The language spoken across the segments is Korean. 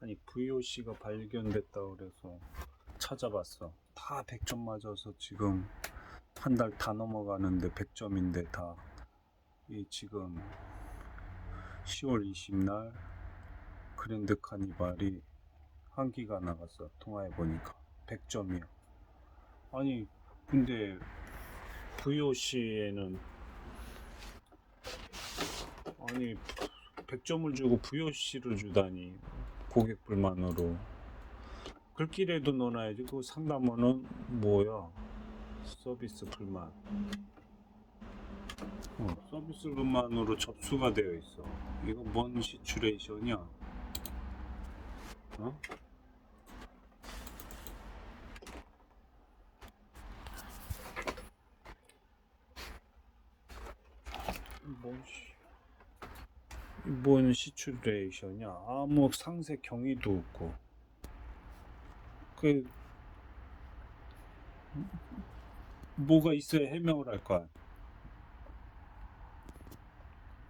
아니 VOC가 발견됐다 그래서 찾아봤어. 다 100점 맞아서 지금 한 달 다 넘어가는데 100점인데 다 이 지금 10월 20날 그랜드 카니발이 한기가 나갔어. 통화해 보니까 100점이야. 아니 근데 VOC에는 아니 100점을 주고 VOC를 주다니 고객 불만으로. 글길에도 넣어놔야지 그 상담원은 뭐야 서비스 불만. 어, 서비스 불만으로 접수가 되어 있어. 이거 뭔 시츄레이션이야? 어? 뭔 시... 뭔 시츄레이션이야. 아무 상세 경위도 없고. 그 뭐가 있어야 해명을 할 거야?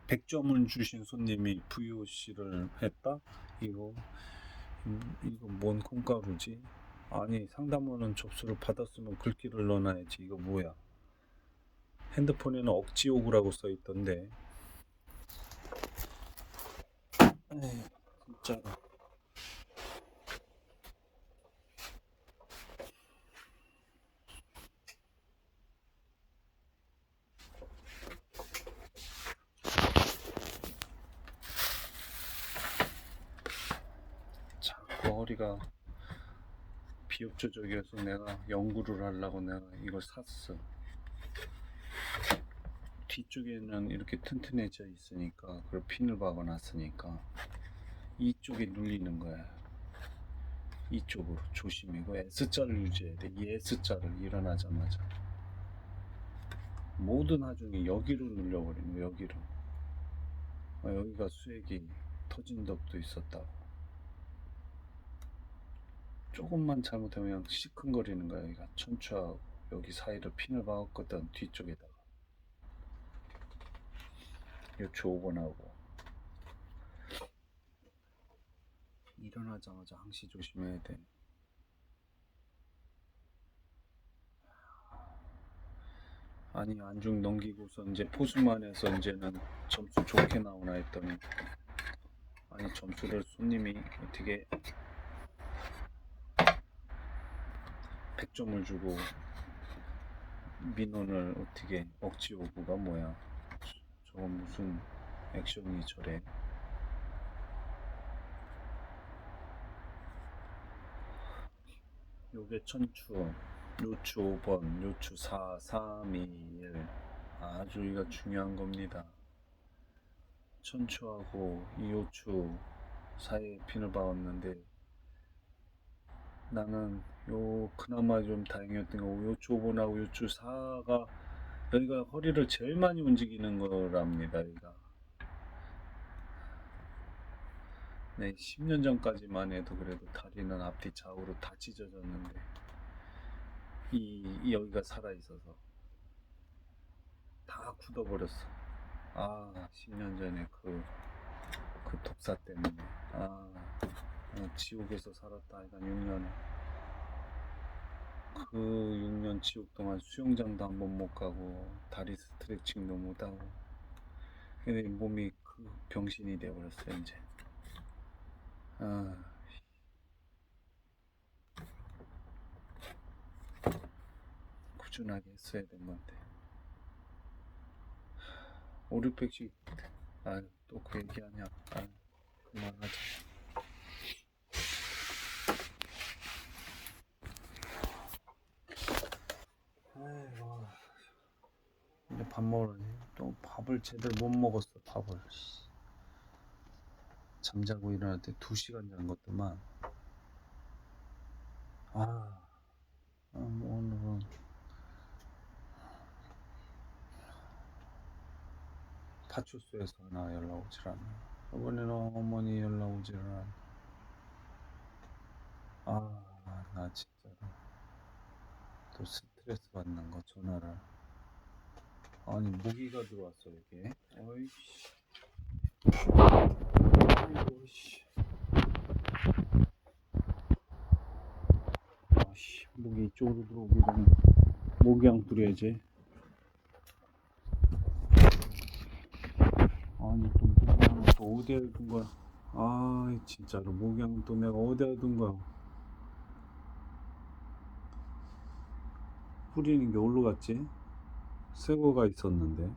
100점을 주신 손님이 VOC를 했다? 이거 음, 이거 뭔 콩가루지? 아니 상담원은 접수를 받았으면 글귀를 넣어놔야지. 이거 뭐야? 핸드폰에는 억지 요구라고 써 있던데 에이 진짜로. 자꾸 허리가 비협조적이어서 내가 연구를 하려고 내가 이걸 샀어 뒤쪽에는 이렇게 튼튼해져 있으니까 그걸 핀을 박아 놨으니까 이쪽에 눌리는 거야. 이쪽으로 조심히 이거 S자를 유지해야 돼 이 S자를 일어나자마자. 모든 하중이 여기로 눌려버리는 거야 여기로. 아, 여기가 수액이 터진 적도 있었다고. 조금만 잘못하면 시큰거리는 거야 여기가. 천추하고 여기 사이를 핀을 박았거든 뒤쪽에다가 요초 5번하고. 일어나자마자 항시 조심해야 돼. 아니 안중 넘기고서 이제 포수만 해서 이제는 점수 좋게 나오나 했더니 아니 점수를 손님이 어떻게 100점을 주고 민원을 어떻게 억지 요구가 뭐야 저건 무슨 액션이 저래? 요게 천추 요추 5번 요추 4 3 2 1 아주 이가 중요한 겁니다. 천추하고 이 요추 사이에 핀을 박았는데 나는 요 그나마 좀 다행이었던 거 요추 5번하고 요추 4가 여기가 허리를 제일 많이 움직이는 거랍니다 여기가. 네 10년 전까지만 해도 그래도 다리는 앞뒤 좌우로 다 찢어졌는데 이, 이 여기가 살아 있어서 다 굳어버렸어. 아 10년 전에 그, 그 독사 때문에. 아 어, 지옥에서 살았다 하여간 6년 그 6년 지옥 동안 수영장도 한 번 못 가고 다리 스트레칭도 못 하고. 근데 몸이 그 병신이 되어버렸어 이제. 아. 꾸준하게 했어야 된 건데. 5, 600씩. 아또 그 얘기하냐. 아 그만하자 아이고 이제 밥 먹으러니. 또 밥을 제대로 못 먹었어 밥을. 씨. 잠자고 일어날 때 2시간 잔 것도만. 아, 아, 뭐 오늘은. 파출소에서 나 연락 오질 않네. 이번에는 어머니 연락 오질 않네. 아나 진짜로 또 스트레스 받는 거 전화를 아니 모기가 들어왔어 이게. 어이씨. 어이씨. 아씨 모기 이쪽으로 들어오기 전에 모기향 뿌려야지 아니 또 모기향 또 어디에 둔 거야 아 진짜로. 모기향 또 내가 어디에 둔 거야 뿌리는 게 어디로 갔지? 새거가 있었는데.